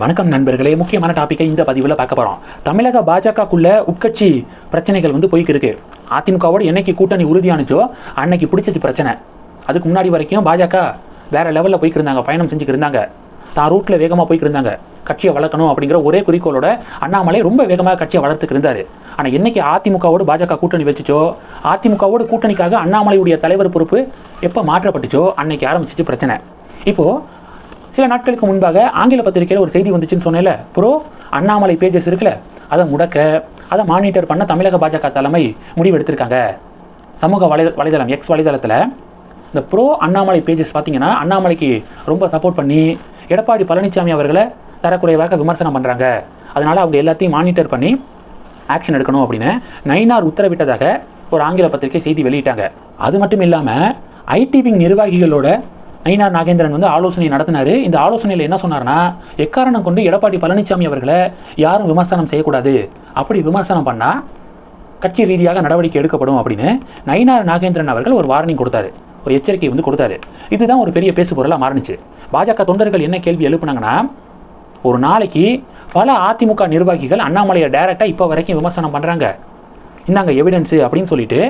வணக்கம் நண்பர்களே. முக்கியமான டாப்பிக்கை இந்த பதிவில் பார்க்க போகிறோம் தமிழக பாஜகக்குள்ள உட்கட்சி பிரச்சனைகள் வந்து போய்க்கு இருக்கு. அதிமுகவோட என்னைக்கு கூட்டணி உறுதியானுச்சோ அன்னைக்கு பிடிச்சது பிரச்சனை. அதுக்கு முன்னாடி வரைக்கும் பாஜக வேற லெவலில் போய்க்கு இருந்தாங்க. பயணம் செஞ்சுட்டு இருந்தாங்க. தான் ரூட்டில் வேகமாக போய்க்கு இருந்தாங்க. கட்சியை வளர்க்கணும் அப்படிங்கிற ஒரே குறிக்கோளோட அண்ணாமலை ரொம்ப வேகமாக கட்சியை வளர்த்துக்கிருந்தார் ஆனால் என்னைக்கு அதிமுகவோடு பாஜக கூட்டணி வச்சுச்சோ அதிமுகவோடு கூட்டணிக்காக அண்ணாமலையுடைய தலைவர் பொறுப்பு எப்போ மாற்றப்பட்டுச்சோ அன்னைக்கு ஆரம்பிச்சிச்சு பிரச்சனை. இப்போது சில நாட்களுக்கு முன்பாக ஆங்கில பத்திரிகையில் ஒரு செய்தி வந்துச்சுன்னு சொன்னேன்ல. ப்ரோ அண்ணாமலை பேஜஸ் இருக்குல்ல அதை முடக்க அதை மானிட்டர் பண்ண தமிழக பாஜக தலைமை முடிவு எடுத்திருக்காங்க. சமூக வலை வலைதளம் எக்ஸ் வலைதளத்தில். இந்த ப்ரோ அண்ணாமலை பேஜஸ் பார்த்தீங்கன்னா அண்ணாமலைக்கு ரொம்ப சப்போர்ட் பண்ணி எடப்பாடி பழனிசாமி அவர்களை தரக்குறைவாக விமர்சனம் பண்ணுறாங்க அதனால் அவங்க எல்லாத்தையும் மானிட்டர் பண்ணி ஆக்ஷன் எடுக்கணும் அப்படின்னு நைனார் உத்தரவிட்டதாக ஒரு ஆங்கில பத்திரிகை செய்தி வெளியிட்டாங்க. அது மட்டும் இல்லாமல் ஐடி விங் நிர்வாகிகளோட ஐநா நாகேந்திரன் வந்து ஆலோசனை நடத்தினாரு. இந்த ஆலோசனையில் என்ன சொன்னார்னா எக்காரணம் கொண்டு எடப்பாடி பழனிசாமி அவர்களை யாரும் விமர்சனம் செய்யக்கூடாது. அப்படி விமர்சனம் பண்ணால் கட்சி ரீதியாக நடவடிக்கை எடுக்கப்படும் அப்படின்னு நயினார் நாகேந்திரன் அவர்கள் ஒரு வார்னிங் கொடுத்தாரு. ஒரு எச்சரிக்கை வந்து கொடுத்தாரு. இதுதான் ஒரு பெரிய பேசு பொருளாக மாறுனுச்சு. பாஜக தொண்டர்கள் என்ன கேள்வி எழுப்புனாங்கன்னா ஒரு நாளைக்கு பல அதிமுக நிர்வாகிகள் அண்ணாமலையை டைரெக்டாக இப்போ வரைக்கும் விமர்சனம் பண்ணுறாங்க இந்தாங்க எவிடன்ஸு அப்படின்னு சொல்லிட்டு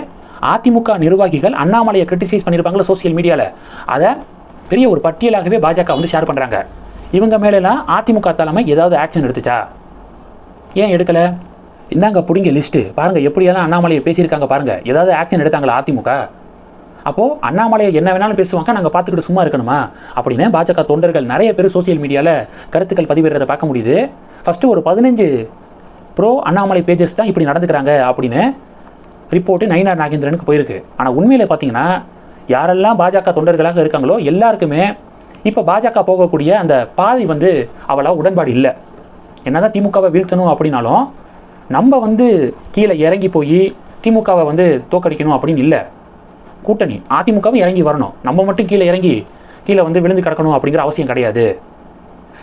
அதிமுக நிர்வாகிகள் அண்ணாமலையை கிரிட்டிசைஸ் பண்ணியிருப்பாங்களே சோசியல் மீடியாவில் அதை பெரிய ஒரு பட்டியலாகவே பாஜக வந்து ஷேர் பண்ணுறாங்க இவங்க மேலெல்லாம் அதிமுக தலைமை ஏதாவது ஆக்ஷன் எடுத்துச்சா? ஏன் எடுக்கலை? இந்தாங்க பிடிங்க லிஸ்ட்டு பாருங்கள் எப்படியெல்லாம் அண்ணாமலையை பேசியிருக்காங்க பாருங்கள் ஏதாவது ஆக்ஷன் எடுத்தாங்களா அதிமுக? அப்போது அண்ணாமலையை என்ன வேணாலும் பேசுவாங்க நாங்கள் பார்த்துக்கிட்டு சும்மா இருக்கணுமா? அப்படின்னு பாஜக தொண்டர்கள் நிறைய பேர் சோசியல் மீடியாவில் கருத்துக்கள் பதிவிடுறதை பார்க்க முடியுது. ஃபஸ்ட்டு ஒரு பதினஞ்சு ப்ரோ அண்ணாமலை பேஜஸ் தான் இப்படி நடந்துக்கிறாங்க அப்படின்னு ரிப்போர்ட்டு நயினார் நாகேந்திரனுக்கு போயிருக்கு. ஆனால் உண்மையில் பார்த்தீங்கன்னா யாரெல்லாம் பாஜக தொண்டர்களாக இருக்காங்களோ எல்லாருக்குமே இப்போ பாஜக போகக்கூடிய அந்த பாதை வந்து அவளா உடன்பாடு இல்லை. என்னதான் திமுகவை வீழ்த்தணும் அப்படின்னாலும் நம்ம வந்து கீழே இறங்கி போய் திமுகவை வந்து தோக்கடிக்கணும் அப்படின்னு இல்லை. கூட்டணி அதிமுகவும் இறங்கி வரணும். நம்ம மட்டும் கீழே இறங்கி கீழே வந்து விழுந்து கிடக்கணும் அப்படிங்கிற அவசியம் கிடையாது.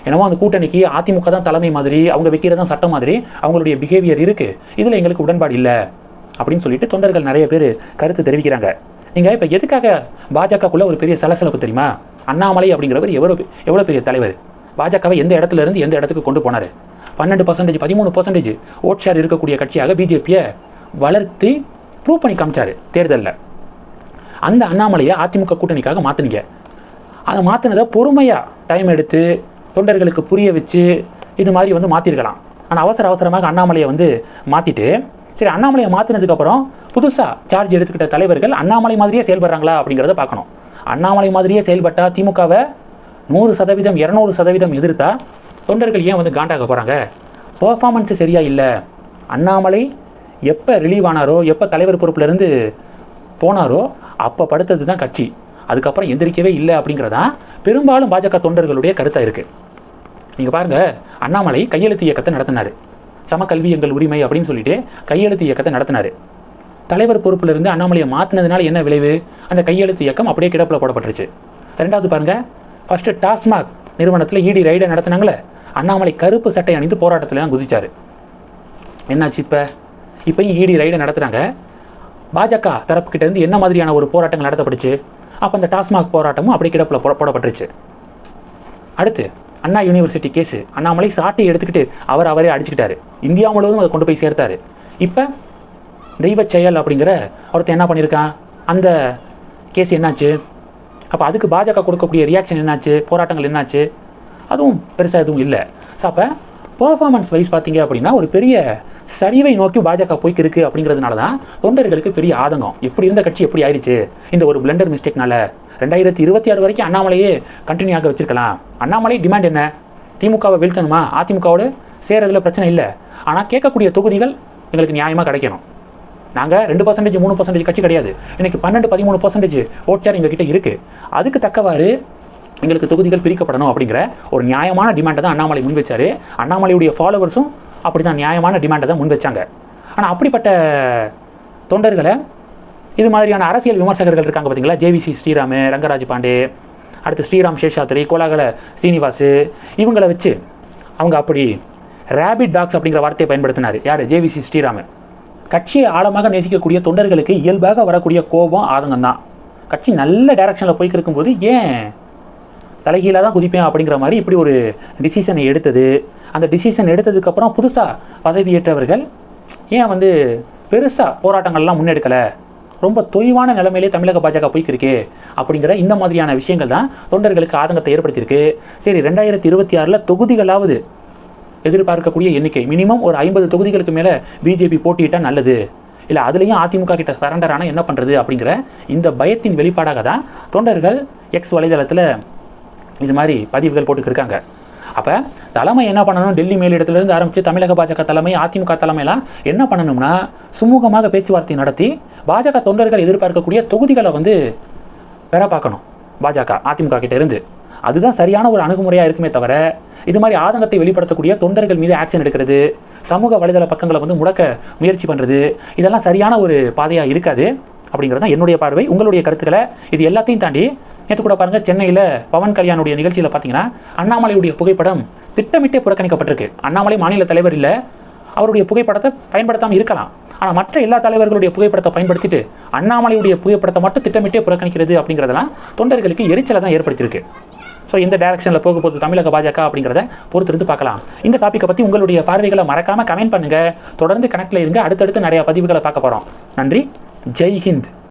என்னமோ அந்த கூட்டணிக்கு அதிமுக தான் தலைமை மாதிரி அவங்க வைக்கிறதான் சட்டம் மாதிரி அவங்களுடைய பிஹேவியர் இருக்குது இதில் எங்களுக்கு உடன்பாடு இல்லை. அப்படின்னு சொல்லிட்டு தொண்டர்கள் நிறைய பேர் கருத்து தெரிவிக்கிறாங்க. நீங்கள் இப்போ எதுக்காக பாஜகக்குள்ளே ஒரு பெரிய சலசலப்பு தெரியுமா? அண்ணாமலை அப்படிங்கிறவர் எவ்வளோ எவ்வளோ பெரிய தலைவர்? பாஜகவை எந்த இடத்துல இருந்து எந்த இடத்துக்கு கொண்டு போனார்? பன்னெண்டு பர்சன்டேஜ் பதிமூணு பர்சன்டேஜ் ஓட் ஷேர் இருக்கக்கூடிய கட்சியாக பிஜேபியை வளர்த்து ப்ரூவ் பண்ணி காமிச்சாரு தேர்தலில். அந்த அண்ணாமலையை அதிமுக கூட்டணிக்காக மாற்றினீங்க அதை மாற்றினதை பொறுமையாக டைம் எடுத்து தொண்டர்களுக்கு புரிய வச்சு இது மாதிரி வந்து மாற்றிருக்கலாம் ஆனால் அவசர அவசரமாக அண்ணாமலையை வந்து மாற்றிட்டு சரி அண்ணாமலையை மாற்றினதுக்கப்புறம் புதுசாக சார்ஜ் எடுத்துக்கிட்ட தலைவர்கள் அண்ணாமலை மாதிரியே செயல்படுறாங்களா அப்படிங்கிறத பார்க்கணும். அண்ணாமலை மாதிரியே செயல்பட்டால் திமுகவை நூறு சதவீதம் இரநூறு சதவீதம் எதிர்த்தா தொண்டர்கள் ஏன் வந்து காண்டாக போகிறாங்க பர்ஃபாமன்ஸு சரியாக இல்லை. அண்ணாமலை எப்போ ரிலீவ் ஆனாரோ எப்போ தலைவர் பொறுப்புலேருந்து போனாரோ அப்போ படுத்தது தான் கட்சி. அதுக்கப்புறம் எந்திரிக்கவே இல்லை அப்படிங்கிறதான் பெரும்பாலும் பாஜக தொண்டர்களுடைய கருத்தாக இருக்குது நீங்கள் பாருங்கள் அண்ணாமலை கையெழுத்து இயக்கத்தை நடத்தினார். சமக்கல்வி எங்கள் உரிமை அப்படின்னு சொல்லிட்டு கையெழுத்து இயக்கத்தை நடத்தினார். தலைவர் பொறுப்பிலிருந்து அண்ணாமலையை மாற்றினதுனால என்ன விளைவு? அந்த கையெழுத்து இயக்கம் அப்படியே கிடப்பில் போடப்பட்டுருச்சு. ரெண்டாவது பாருங்கள் ஃபஸ்ட்டு டாஸ்மாக் நிறுவனத்தில் இடி ரைடை நடத்தினாங்களே அண்ணாமலை கருப்பு சட்டை அணிந்து போராட்டத்தில் குதிச்சார். என்னாச்சு இப்போ? இப்போயும் இடி ரைடை நடத்துகிறாங்க பாஜக தரப்புக்கிட்ட இருந்து என்ன மாதிரியான ஒரு போராட்டங்கள் நடத்தப்பட்டுச்சு? அப்போ அந்த டாஸ்மாக் போராட்டமும் அப்படியே கிடப்பில் போட போடப்பட்டுருச்சு. அடுத்து அண்ணா யூனிவர்சிட்டி கேஸு. அண்ணாமலை சாட்டை எடுத்துக்கிட்டு அவர் அவரே அடிச்சுக்கிட்டாரு. இந்தியா முழுவதும் அதை கொண்டு போய் சேர்த்தாரு. இப்போ தெய்வ செயல் அப்படிங்கிற ஒருத்தன் என்ன பண்ணியிருக்கான் அந்த கேஸ் என்னாச்சு? அப்போ அதுக்கு பாஜக கொடுக்கக்கூடிய ரியாக்ஷன் என்னாச்சு? போராட்டங்கள் என்னாச்சு? அதுவும் பெருசாக எதுவும் இல்லை. ஸோ அப்போ பர்ஃபார்மன்ஸ் வைஸ் பார்த்தீங்க அப்படின்னா ஒரு பெரிய சரிவை நோக்கி பாஜக போய்க்கிருக்கு அப்படிங்கிறதுனால தான் தொண்டர்களுக்கு பெரிய ஆதங்கம். எப்படி இருந்த கட்சி எப்படி ஆயிடுச்சு இந்த ஒரு பிளண்டர் மிஸ்டேக்னால ரெண்டாயிரத்தி இருபத்தி ஆறு வரைக்கும் அண்ணாமலையே கண்டினியூ ஆக வச்சிருக்கலாம். அண்ணாமலை டிமாண்ட் என்ன? திமுகவை வீழ்த்தணுமா? அதிமுகவோடு சேரதுல பிரச்சனை இல்லை. ஆனால் கேட்கக்கூடிய தொகுதிகள் எங்களுக்கு நியாயமாக கிடைக்கணும். நாங்கள் ரெண்டு பர்சன்டேஜ் மூணு பர்சன்டேஜ் கட்சி கிடையாது. இன்னைக்கு பன்னெண்டு பதிமூணு பர்சன்டேஜ் ஓட்சார் எங்ககிட்ட இருக்குது அதுக்கு தக்கவாறு எங்களுக்கு தொகுதிகள் பிரிக்கப்படணும் அப்படிங்கிற ஒரு நியாயமான டிமாண்டை தான் அண்ணாமலை முன் வச்சார். அண்ணாமலையுடைய ஃபாலோவர்ஸும் அப்படி தான் நியாயமான டிமாண்டை தான் முன் வச்சாங்க. ஆனால் அப்படிப்பட்ட தொண்டர்களை இது மாதிரியான அரசியல் விமர்சகர்கள் இருக்காங்க பார்த்தீங்களா ஜேவிசி ஸ்ரீராமு ரங்கராஜ் பாண்டே அடுத்து ஸ்ரீராம் சேஷாத்ரி கோலாகல சீனிவாசு இவங்களை வச்சு அவங்க அப்படி ரேபிட் டாக்ஸ் அப்படிங்கிற வார்த்தையை பயன்படுத்தினார். யார்? ஜேவிசி ஸ்ரீராமு. கட்சியை ஆழமாக நேசிக்கக்கூடிய தொண்டர்களுக்கு இயல்பாக வரக்கூடிய கோபம் ஆதங்கம் தான் கட்சி நல்ல டைரக்ஷனில் போய்க்கு இருக்கும்போது ஏன் தலைகீழாக தான் குதிப்பேன் அப்படிங்கிற மாதிரி இப்படி ஒரு டிசிஷனை எடுத்தது. அந்த டிசிஷன் எடுத்ததுக்கப்புறம் புதுசாக பதவியேற்றவர்கள் ஏன் வந்து பெருசாக போராட்டங்கள்லாம் முன்னெடுக்கலை? ரொம்ப தொய்வான நிலைமையிலே தமிழக பாஜக போய்க்கிருக்கு அப்படிங்கிற இந்த மாதிரியான விஷயங்கள் தான் தொண்டர்களுக்கு ஆதங்கத்தை ஏற்படுத்தியிருக்கு. சரி ரெண்டாயிரத்தி இருபத்தி ஆறில் தொகுதிகளாவது எதிர்பார்க்கக்கூடிய எண்ணிக்கை. மினிமம் ஒரு ஐம்பது தொகுதிகளுக்கு மேலே பிஜேபி போட்டியிட்டால் நல்லது. இல்லை அதுலேயும் அதிமுக கிட்ட சரண்டர் ஆனால் என்ன பண்ணுறது அப்படிங்கிற இந்த பயத்தின் வெளிப்பாடாக தான் தொண்டர்கள் எக்ஸ் வலைதளத்தில் இது மாதிரி பதிவுகள் போட்டுக்கிருக்காங்க அப்போ தலைமை என்ன பண்ணணும்? டெல்லி மேலிடத்துலேருந்து ஆரம்பித்து தமிழக பாஜக தலைமை அதிமுக தலைமையெல்லாம் என்ன பண்ணணும்னா சுமூகமாக பேச்சுவார்த்தை நடத்தி பாஜக தொண்டர்கள் எதிர்பார்க்கக்கூடிய தொகுதிகளை வந்து பெற பார்க்கணும். பாஜக அதிமுக கிட்டேருந்து அதுதான் சரியான ஒரு அணுகுமுறையாக இருக்குமே தவிர இது மாதிரி ஆதங்கத்தை வெளிப்படுத்தக்கூடிய தொண்டர்கள் மீது ஆக்ஷன் எடுக்கிறது சமூக வலைதள பக்கங்களை வந்து முடக்க முயற்சி பண்ணுறது இதெல்லாம் சரியான ஒரு பாதையாக இருக்காது அப்படிங்கிறது தான் என்னுடைய பார்வை. உங்களுடைய கருத்துக்களை இது எல்லாத்தையும் தாண்டி நேற்று கூட பாருங்கள் சென்னையில் பவன் கல்யாணுடைய நிகழ்ச்சியில் பார்த்தீங்கன்னா அண்ணாமலையுடைய புகைப்படம் திட்டமிட்டே புறக்கணிக்கப்பட்டிருக்கு. அண்ணாமலை மாநில தலைவர் இல்லை அவருடைய புகைப்படத்தை பயன்படுத்தாமல் இருக்கலாம். ஆனால் மற்ற எல்லா தலைவர்களுடைய புகைப்படத்தை பயன்படுத்திட்டு அண்ணாமலையுடைய புகைப்படத்தை மட்டும் திட்டமிட்டே புறக்கணிக்கிறது அப்படிங்கிறதெல்லாம் தொண்டர்களுக்கு எரிச்சலை தான் ஏற்படுத்தியிருக்கு. ஸோ இந்த டைரக்ஷனில் போக போகுது தமிழக பாஜக அப்படிங்கிறத பொறுத்திருந்து பார்க்கலாம். இந்த டாப்பிக்கை பற்றி உங்களுடைய பார்வைகளை மறக்காமல் கமெண்ட் பண்ணுங்கள் தொடர்ந்து கணக்கில் இருங்க. அடுத்தடுத்து நிறைய பதிவுகளை பார்க்க போகிறோம் நன்றி. ஜெய் ஹிந்த்.